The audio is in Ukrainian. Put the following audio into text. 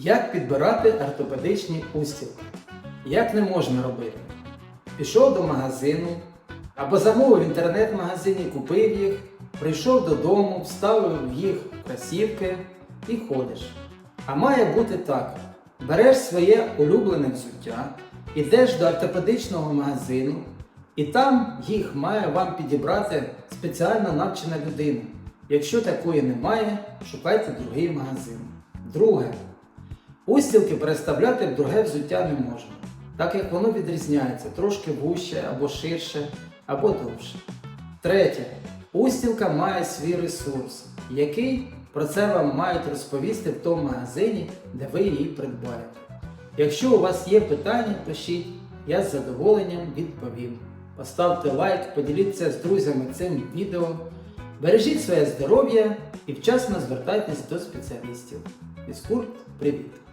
Як підбирати ортопедичні устілки? Як не можна робити? Пішов до магазину або замовив в інтернет-магазині, купив їх, прийшов додому, вставив їх в кросівки і ходиш. А має бути так: береш своє улюблене взуття, ідеш до ортопедичного магазину, і там їх має вам підібрати спеціально навчена людина. Якщо такої немає, шукайте другий магазин. Друге. Устілки переставляти в друге взуття не можна, так як воно відрізняється трошки вужче або ширше, або довше. Третє. Устілка має свій ресурс, який про це вам мають розповісти в тому магазині, де ви її придбаєте. Якщо у вас є питання, пишіть, я з задоволенням відповім. Поставте лайк, поділіться з друзями цим відео. Бережіть своє здоров'я і вчасно звертайтесь до спеціалістів. Фізкульт, привіт!